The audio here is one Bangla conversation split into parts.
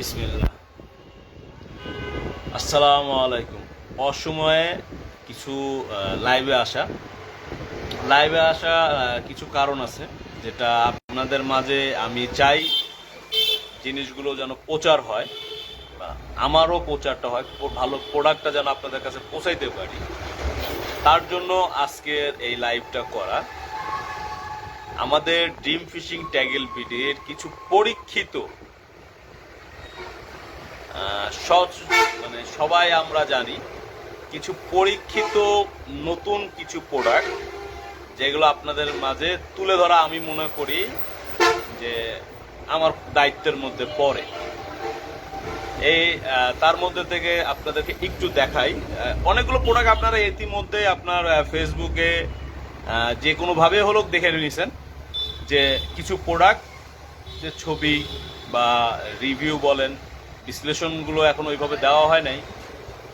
বিসমিল্লাহ। আসসালামু আলাইকুম। অসময়ে কিছু লাইভে আসা। লাইভে আসা কিছু কারণ আছে, যেটা আপনাদের মাঝে আমি চাই জিনিসগুলো যেন প্রচার হয় আমারও প্রচারটা হয় ভালো প্রোডাক্টটা যেন আপনাদের কাছে পৌঁছাইতে পারি। তার জন্য আজকের এই লাইভটা করা। আমাদের ড্রিম ফিশিং ট্যাগেল বিডির কিছু পরীক্ষিত সচ- মানে সবাই আমরা জানি, কিছু পরীক্ষিত নতুন কিছু প্রোডাক্ট যেগুলো আপনাদের মাঝে তুলে ধরা আমি মনে করি যে আমার দায়িত্বের মধ্যে পড়ে। এই তার মধ্যে থেকে আপনাদেরকে একটু দেখাই। অনেকগুলো প্রোডাক্ট আপনারা ইতিমধ্যে আপনার ফেসবুকে যে কোনোভাবে হলো দেখে নিয়েছেন যে কিছু প্রোডাক্ট যে ছবি বা রিভিউ বলেন বিশ্লেষণগুলো এখন ওইভাবে দেওয়া হয় নাই।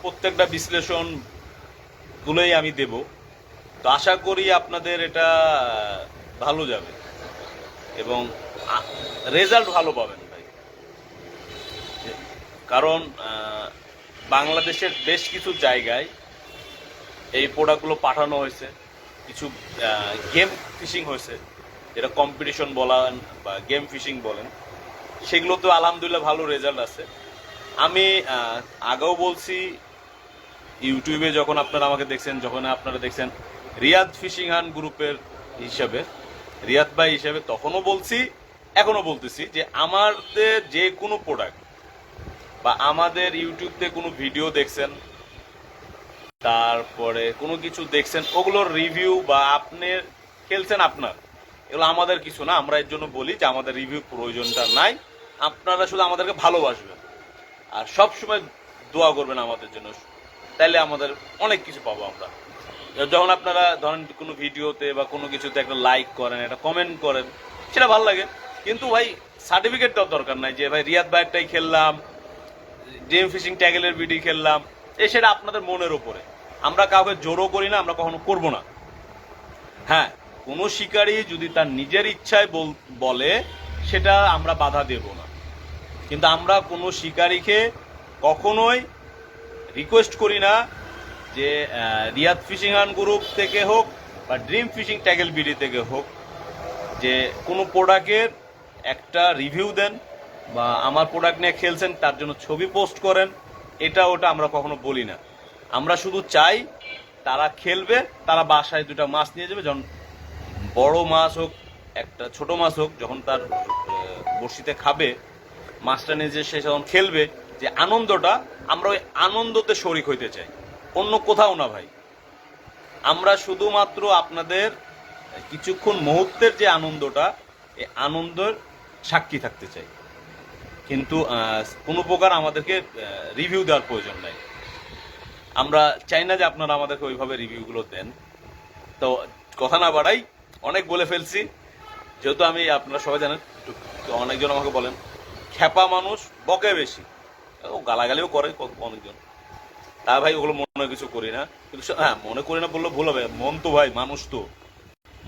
প্রত্যেকটা বিশ্লেষণগুলোই আমি দেব। তো আশা করি আপনাদের এটা ভালো যাবে এবং রেজাল্ট ভালো পাবেন ভাই। কারণ বাংলাদেশের বেশ কিছু জায়গায় এই প্রোডাক্টগুলো পাঠানো হয়েছে। কিছু গেম ফিশিং হয়েছে। যেটা কম্পিটিশন বলেন বা গেম ফিশিং বলেন। সেগুলো তো আলহামদুলিল্লাহ ভালো রেজাল্ট আছে। আমি আগেও বলছি, ইউটিউবে যখন আপনারা আমাকে দেখছেন, যখন আপনারা দেখছেন রিয়াদ ফিশিং হান গ্রুপের হিসাবে, রিয়াদ ভাই হিসাবে তখনও বলছি এখনও বলতেছি যে আমাদের যে কোনো প্রোডাক্ট বা আমাদের ইউটিউবতে কোনো ভিডিও দেখছেন, তারপরে কোনো কিছু দেখছেন, ওগুলোর রিভিউ বা আপনি খেলছেন আপনার এগুলো আমাদের কিছু না, আমরা এর জন্য বলি যে আমাদের রিভিউ প্রয়োজনটা নাই। আপনারা শুধু আমাদেরকে ভালোবাসবেন। আর সব সময় দোয়া করবেন আমাদের জন্য। তাইলে আমাদের অনেক কিছু পাবো আমরা। যখন আপনারা ধরেন কোনো ভিডিওতে বা কোনো কিছুতে একটা লাইক করেন, একটা কমেন্ট করেন, সেটা ভালো লাগে। কিন্তু ভাই সার্টিফিকেটটাও দরকার নাই যে, ভাই, রিয়াদ বাইকটাই খেললাম ড্রিম ফিশিং ট্যাগেলের ভিডিও খেললাম। এ, সেটা আপনাদের মনের উপরে। আমরা কাউকে জোরও করি না, আমরা কখনো করব না। হ্যাঁ কোনো শিকারী যদি তার নিজের ইচ্ছায় বল- সেটা আমরা বাধা দেব না। কিন্তু আমরা কোনো শিকারীকে কখনোই রিকোয়েস্ট করি না যে রিয়াদ ফিশিং আন গ্রুপ থেকে হোক বা ড্রিম ফিশিং ট্যাগেল বিডি থেকে হোক, যে কোনো প্রোডাক্টের একটা রিভিউ দেন বা আমার প্রোডাক্ট নিয়ে খেলছেন, তার জন্য ছবি পোস্ট করেন, এটা ওটা আমরা কখনো বলি না। আমরা শুধু চাই তারা খেলবে, তারা বাসায় দুটা মাছ নিয়ে যাবে, যখন বড় মাছ হোক, একটা ছোট মাছ হোক, যখন তার বড়শিতে খাবে, মাছটা যে সে যখন খেলবে, যে আনন্দটা আমরা ওই আনন্দতে শরিক হইতে চাই। অন্য কোথাও না ভাই। আমরা শুধুমাত্র আপনাদের কিছুক্ষণ মুহূর্তের যে আনন্দটা এই আনন্দের সাক্ষী থাকতে চাই। কিন্তু কোনো প্রকার আমাদেরকে রিভিউ দেওয়ার প্রয়োজন নাই। আমরা চাই না যে আপনারা আমাদেরকে ওইভাবে রিভিউগুলো দেন। তো কথা না বাড়াই অনেক বলে ফেলছি। যেহেতু আমি আপনারা সবাই জানেন অনেকজন আমাকে বলেন, খ্যাপা মানুষ, বকে বেশি। ও গালাগালিও করে অনেকজন। তা ভাই, ওগুলো মনে কিছু করি না। কিন্তু হ্যাঁ মনে করি না বললে ভুল হবে। মন তো ভাই, মানুষ তো।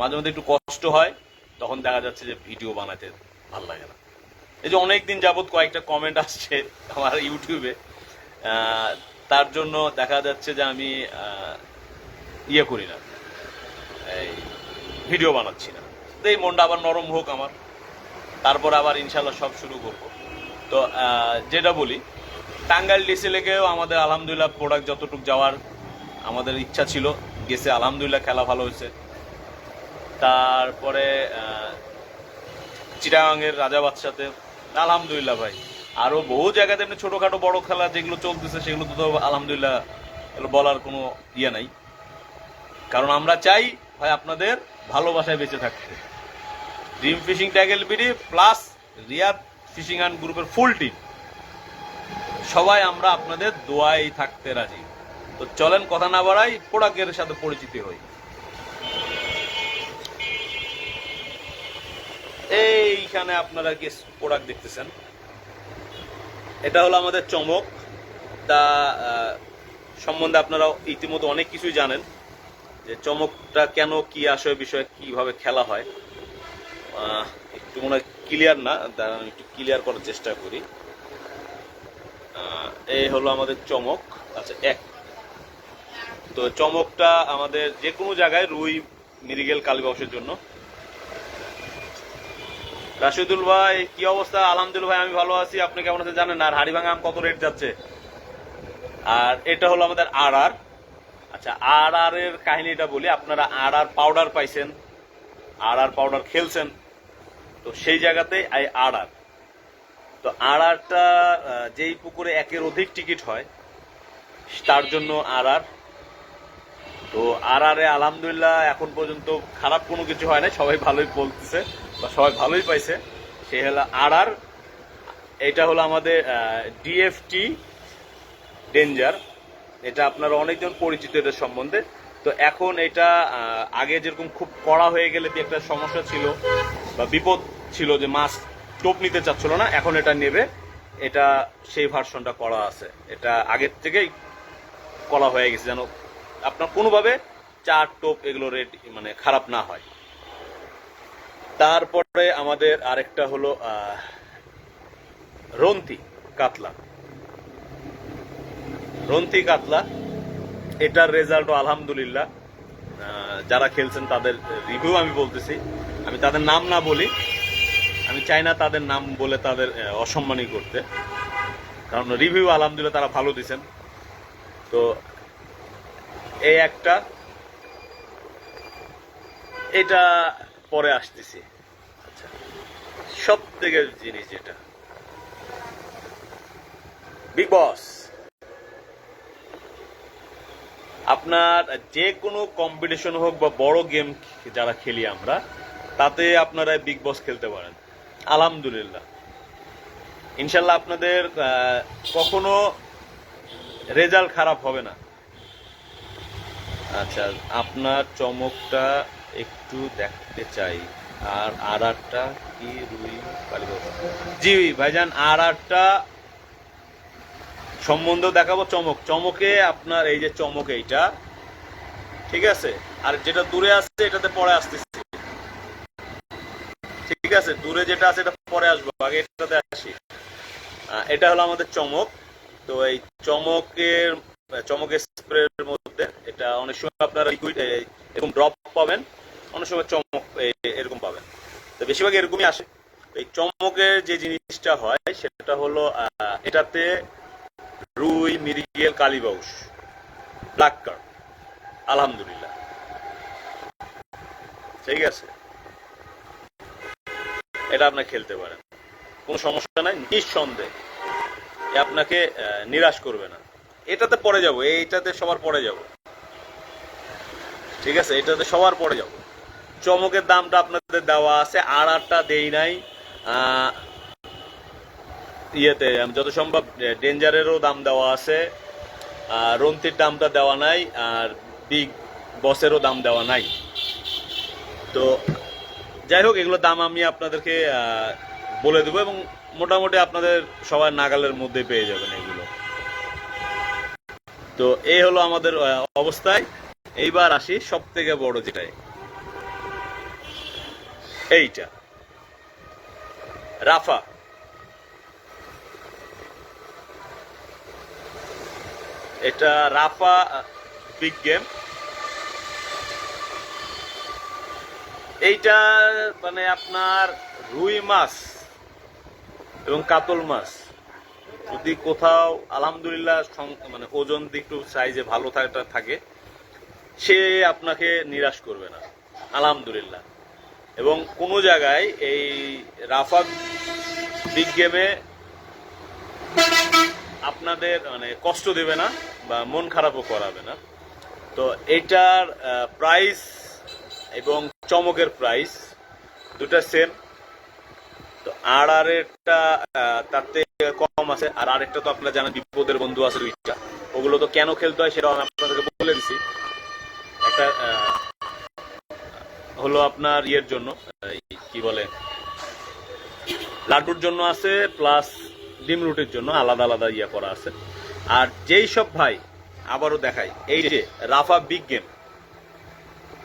মাঝে মধ্যে একটু কষ্ট হয়, তখন দেখা যাচ্ছে যে ভিডিও বানাতে ভালো লাগে না। এই যে অনেকদিন যাবত কয়েকটা কমেন্ট আসছে আমার ইউটিউবে তার জন্য দেখা যাচ্ছে যে আমি ইয়ে করি না। এই ভিডিও বানাচ্ছি না। তো এই মনটা আবার নরম হোক আমার। তারপর আবার ইনশাল্লাহ সব শুরু করব। তো যেটা বলি টাঙ্গাইল ডিসি লেগেও আমাদের আলহামদুলিল্লাহ প্রোডাক্ট যতটুকু যাওয়ার আমাদের ইচ্ছা ছিল গেছে আলহামদুলিল্লাহ খেলা ভালো হয়েছে। তারপরে আহ, চিটাগাংয়ের রাজা বাদশাতে আলহামদুলিল্লাহ ভাই। আরও বহু জায়গাতে এমনি ছোটোখাটো বড় খেলা যেগুলো চলতেছে সেগুলো তো আলহামদুলিল্লাহ বলার কোনো ইয়ে নাই। কারণ আমরা চাই ভাই আপনাদের ভালোবাসায় বেঁচে থাকতে। Dream fishing, ট্যাগেল BD, plus Riyad fishing and গ্রুপের ফুল টিম। সবাই আমরা আপনাদের দোয়াই থাকতে রাজি। তো চলেন কথা না বাড়াই প্রোডাক্টের সাথে পরিচিতি হই। এইখানে আপনারা কি প্রোডাক্ট দেখতেছেন? এটা হলো আমাদের চমক। তা সম্বন্ধে আপনারা ইতিমধ্যে অনেক কিছুই জানেন। যে চমকটা কেন, কি আসে বিষয়ে কীভাবে খেলা হয় একটু মনে হয় ক্লিয়ার না একটু ক্লিয়ার করার চেষ্টা করি। এই হলো আমাদের চমক। আচ্ছা এক। তো চমকটা আমাদের যে কোনো জায়গায় রুই মিরিগেল কালীবাউসের জন্য। রাশিদুল ভাই, কি অবস্থা? আলহামদুলিল্লাহ ভাই, আমি ভালো আছি। আপনি কেমন আছেন জানেন? আর হাড়িভাঙা আম কত রেট যাচ্ছে? আর এটা হলো আমাদের আর আর আচ্ছা আর আর এর কাহিনীটা বলি। আপনারা আর আর পাউডার পাইছেন আর আর পাউডার খেলছেন। তো সেই জায়গাতে এই আর আর তো আর আরটা যেই পুকুরে একের অধিক টিকিট হয়, তার জন্য আর আর তো আর আরে আলহামদুলিল্লাহ এখন পর্যন্ত খারাপ কোনো কিছু হয় না সবাই ভালোই বলতেছে, বা সবাই ভালোই পাইছে। সে হলো আর আর এটা হলো আমাদের ডিএফটি ডেঞ্জার এটা আপনারা অনেকজন পরিচিত এটার সম্বন্ধে। তো এখন এটা আগে যেরকম খুব কড়া হয়ে গেলে একটা সমস্যা ছিল বা বিপদ ছিল যে মাছ টোপ নিতে চাচ্ছিল না, এখন এটা নেবে। এটা সেই ভার্সনটা করা আছে। এটা আগের থেকেই করা হয়ে গেছে যেন আপনার কোনোভাবে চার টোপ এগুলো রেট মানে খারাপ না হয়। তারপরে আমাদের আরেকটা হলো রন্তি, কাতলা। রন্তি কাতলা। এটার রেজাল্টও আলহামদুলিল্লাহ। যারা খেলছেন তাদের রিভিউ আমি বলতেছি। আমি তাদের নাম না বলি। আমি চাই না তাদের নাম বলে তাদের অসম্মানই করতে। কারণ রিভিউ আলহামদুলিল্লাহ তারা ভালো দিছেন। তো এই একটা। এটা পরে আসতেছি। আচ্ছা। সব থেকে জিনিস যেটা। বিগ বস আপনার যে কোনো কম্পিটিশন হোক বা বড় গেম যারা খেলি আমরা, তাতে আপনারা বিগ বস খেলতে পারেন। আলহামদুলিল্লাহ। ইনশাল্লাহ আপনাদের কখনো রেজাল্ট খারাপ হবে না। আচ্ছা আপনার চমকটা একটু দেখতে চাই। আর আর আরটা কি রুই জি, ভাইজান আর আরটা সম্বন্ধ দেখাবো চমক। চমকে আপনার এই যে চমক এইটা, ঠিক আছে? আর যেটা দূরে আসছে, এটাতে পরে আসতেছি। ঠিক আছে? দূরে যেটা আছে, এটা পরে আসব, আগে এটাতে আসি। এটা হলো আমাদের চমক। তো এই চমকের চমকের স্প্রের মধ্যে এটা অনেক সময় আপনারা লিকুইড এরকম ড্রপ পাবেন, অনেক সময় চমক এরকম পাবেন। তো বেশিরভাগ এরকমই আসে। এই চমকের যে জিনিসটা হয়, সেটা হলো এটাতে রুই মিরিগেল কালীবাউস ব্ল্যাক আলহামদুলিল্লাহ। ঠিক আছে? এটা আপনি খেলতে পারেন। কোনো সমস্যা নাই? নিঃসন্দেহে। আপনাকে নিরাশ করবে না। এটাতে পরে যাব। এইটাতে সবার পরে যাব। ঠিক আছে? এটাতে সবার পরে যাব। চমকের দামটা আপনাদের দেওয়া আছে। আর আরটা দেই নাই। ইয়েতে যত সম্ভব ডেঞ্জারেরও দাম দেওয়া আছে, আর রন্তির দামটা দেওয়া নাই, আর বিগ বসেরও দাম দেওয়া নাই। তো, যাই হোক, এগুলোর দাম আমি আপনাদেরকে বলে দেবো এবং মোটামুটি আপনাদের সবার নাগালের মধ্যে পেয়ে যাবেন এগুলো। তো, এই হলো আমাদের অবস্থায়। এইবার আসি সব থেকে বড় যেটাই এইটা। রাফা। এটা রাফা বিগ গেম এইটা মানে আপনার রুই মাছ এবং কাতল মাছ। যদি কোথাও আলহামদুলিল্লাহ মানে ওজন একটু সাইজে ভালো থাকে, সে আপনাকে নিরাশ করবে না। আলহামদুলিল্লাহ। এবং কোনো জায়গায় এই রাফা বিগ গেমে আপনাদের মানে কষ্ট দেবে না বা মন খারাপও করাবে না। তো এটার প্রাইস এবং চমকের প্রাইস দুটা সেম তো আর আরেকটা আহ, তার থেকে কম আছে। আর আরেকটা তো আপনারা জানেন বিপদের বন্ধু আছে দুইটা। ওগুলো তো কেন খেলতে হয় সেটাও আমি আপনাদেরকে বলে দিছি। একটা হলো আপনার ইয়ের জন্য কি বলে লাড্ডুর জন্য আছে প্লাস ডিম রুটির জন্য আলাদা আলাদা ইয়ে করা আছে। আর যেই সব ভাই, আবারও দেখাই, এই যে রাফা বিগ গেম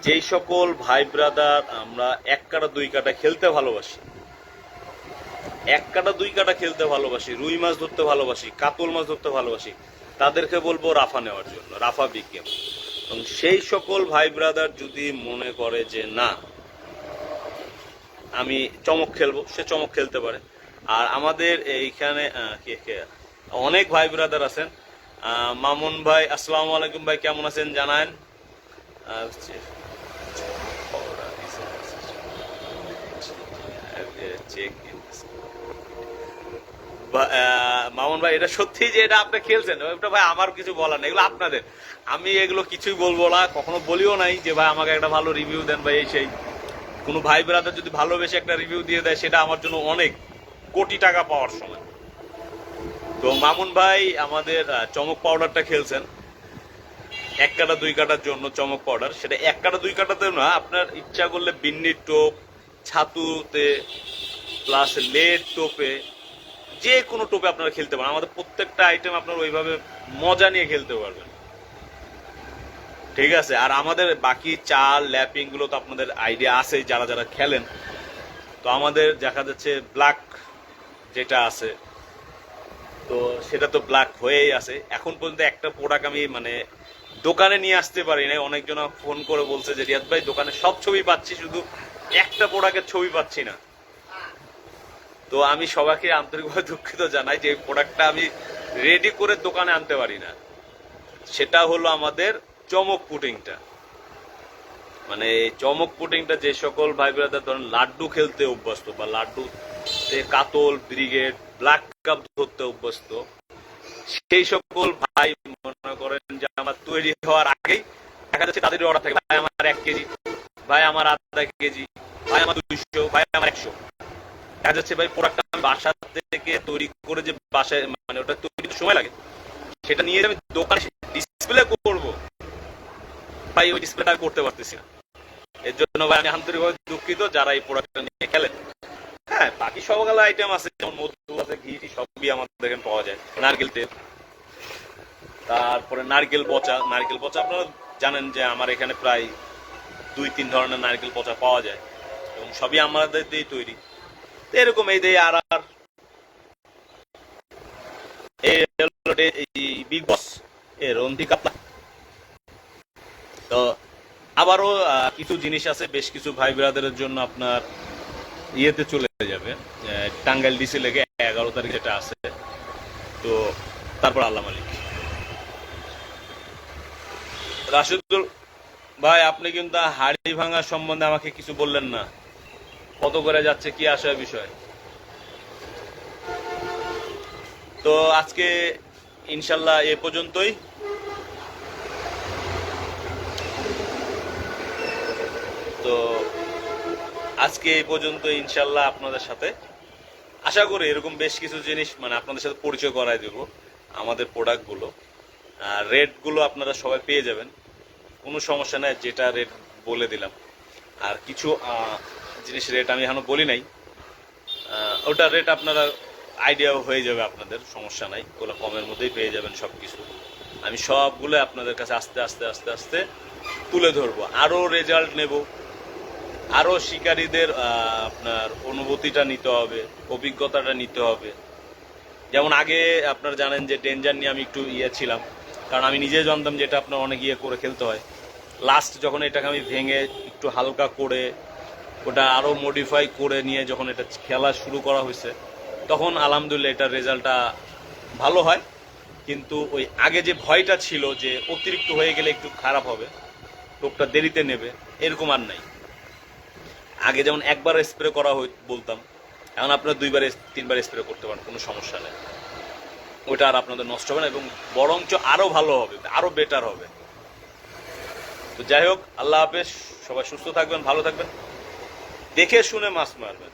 যেই সকল ভাই ব্রাদার আমরা এক কাটা দুই কাটা খেলতে ভালোবাসি, এক কাটা দুই কাটা খেলতে ভালোবাসি, রুই মাছ ধরতে ভালোবাসি, কাতল মাছ ধরতে ভালোবাসি, তাদেরকে বলব রাফা নেওয়ার জন্য, রাফা বিগ গেম এবং সেই সকল ভাই ব্রাদার যদি মনে করে যে না, আমি চমক খেলব, সে চমক খেলতে পারে। আর আমাদের এইখানে অনেক ভাই ব্রাদার আছেন। মামুন ভাই আসসালামু আলাইকুম ভাই কেমন আছেন? জানান। আহ, মামুন ভাই এটা সত্যি যে এটা আপনি খেলছেন ওটা ভাই আমার কিছু বলার নেই এগুলো আপনাদের। আমি এগুলো কিছুই বলব না কখনো বলিও নাই যে ভাই আমাকে একটা ভালো রিভিউ দেন ভাই এই সেই। কোনো ভাই ব্রাদার যদি ভালোবেসে একটা রিভিউ দিয়ে দেয় সেটা আমার জন্য অনেক। কোটি টাকা পাওয়ার সময়। তো মামুন ভাই আমাদের চমক পাউডারটা খেলছেন। এক কাটা, দুই কাটার জন্য চমক পাউডার সেটা এক কাটা, দুই কাটাতে না, আপনার ইচ্ছা করলে বিন্নির টোপ, ছাতুতে প্লাস লেড টোপে, যে কোনো টোপে আপনারা খেলতে পারেন। আমাদের প্রত্যেকটা আইটেম আপনারা ওইভাবে মজা নিয়ে খেলতে পারবেন। ঠিক আছে? আর আমাদের বাকি চাল, ল্যাপিংগুলো তো আপনাদের আইডিয়া আছে যারা যারা খেলেন। তো আমাদের দেখা যাচ্ছে ব্ল্যাক যেটা আছে। তো সেটা তো ব্ল্যাক হয়েই আছে। এখন পর্যন্ত একটা প্রোডাক্ট আমি মানে দোকানে নিয়ে আসতে পারি না অনেকজন ফোন করে বলছে যে, রিয়াদ ভাই, দোকানে সব ছবি পাচ্ছি, শুধু একটা প্রোডাক্টের ছবি পাচ্ছি না। তো আমি সবাইকে আন্তরিকভাবে দুঃখিত জানাই যে প্রোডাক্টটা আমি রেডি করে দোকানে আনতে পারি না। সেটা হলো আমাদের চমক পুটিংটা মানে চমক পুটিংটা যে সকল ভাই ব্রাদার ধরেন লাড্ডু খেলতে অভ্যস্ত বা লাড্ডু কাতল, ব্রিগেড, ব্ল্যাক কাপ ধরতে অভ্যস্ত। সেই সকল ভাই মনে করেন যে আমার তৈরি হওয়ার আগেই দেখা যাচ্ছে তাদের অর্ডার থাকে। ভাই আমার এক কেজি, ভাই আমার আধা কেজি, ভাই আমার দুইশো, ভাই আমার একশো। দেখা যাচ্ছে ভাই প্রোডাক্টটা আমি বাসা থেকে তৈরি করে যে বাসায় মানে ওটা তৈরি সময় লাগে, সেটা নিয়ে আমি দোকানে ডিসপ্লে করব। ভাই, ওই ডিসপ্লেটা করতে পারতেছি না। এর জন্য ভাই আমি আন্তরিকভাবে দুঃখিত যারা এই প্রোডাক্টটা নিয়ে খেলেন। বাকি সবগুলো আইটেম আছে, যেমন মধু আছে, ঘি সবই আমাদের এখানে পাওয়া যায়। নারকেল তেল। তারপরে নারকেল পচা। নারকেল পচা আপনারা জানেন যে আমার এখানে প্রায় দুই, তিন ধরনের নারকেল পচা পাওয়া যায়। এবং সবই আমাদের দিয়েই তৈরি। তো এরকম এই দিয়ে আর আর বিগ বস এ রন্তি কাপলা। তো আবারও কিছু জিনিস আছে, বেশ কিছু ভাই ব্রাদারের জন্য আপনার ইয়েতে চলে যাবে টাঙ্গাইল ডিসি লেগে এগারো তারিখ যেটা আছে, তো তারপর আল্লাহ মালিক। রাশিদুল, ভাই, আপনি কিন্তু হাড়ি ভাঙা সম্বন্ধে আমাকে কিছু বললেন না। কত করে যাচ্ছে, কি আসার বিষয়? তো আজকে ইনশাল্লাহ এ পর্যন্তই তো আজকে এই পর্যন্ত ইনশাল্লাহ আপনাদের সাথে। আশা করি এরকম বেশ কিছু জিনিস মানে আপনাদের সাথে পরিচয় করাই দেব, আমাদের প্রোডাক্টগুলো আর রেটগুলো আপনারা সবাই পেয়ে যাবেন। কোনো সমস্যা নাই, যেটা রেট বলে দিলাম। আর কিছু জিনিস রেট আমি এখনও বলি নাই। ওটা রেট আপনারা আইডিয়াও হয়ে যাবে আপনাদের, সমস্যা নাই। ওগুলো কমের মধ্যেই পেয়ে যাবেন সব কিছু আমি সবগুলো আপনাদের কাছে আস্তে আস্তে আস্তে আস্তে তুলে ধরবো। আরও রেজাল্ট নেব। আরও শিকারীদের আপনার অনুভূতিটা নিতে হবে, অভিজ্ঞতাটা নিতে হবে। যেমন আগে আপনার জানেন যে ডেঞ্জার নিয়ে আমি একটু ইয়ে ছিলাম, কারণ আমি নিজে জানতাম যে এটা আপনার অনেক ইয়ে করে খেলতে হয়। লাস্ট যখন এটাকে আমি ভেঙে একটু হালকা করে, ওটা আরও মডিফাই করে নিয়ে যখন এটা খেলা শুরু করা হয়েছে, তখন আলহামদুলিল্লাহ এটার রেজাল্টটা ভালো হয়। কিন্তু ওই আগে যে ভয়টা ছিল যে অতিরিক্ত হয়ে গেলে একটু খারাপ হবে টোপটা দেরিতে নেবে, এরকম আর নাই। আগে যেমন একবার স্প্রে করা হই, বলতাম, এখন আপনারা দুইবার তিনবার স্প্রে করতে পারেন, কোনো সমস্যা নেই। ওটা আর আপনাদের নষ্ট হবে না এবং বরঞ্চ আরও ভালো হবে আরও বেটার হবে। তো যাই হোক, আল্লাহ হাফেজ, সবাই সুস্থ থাকবেন, ভালো থাকবেন। দেখে শুনে মাছ মারবেন।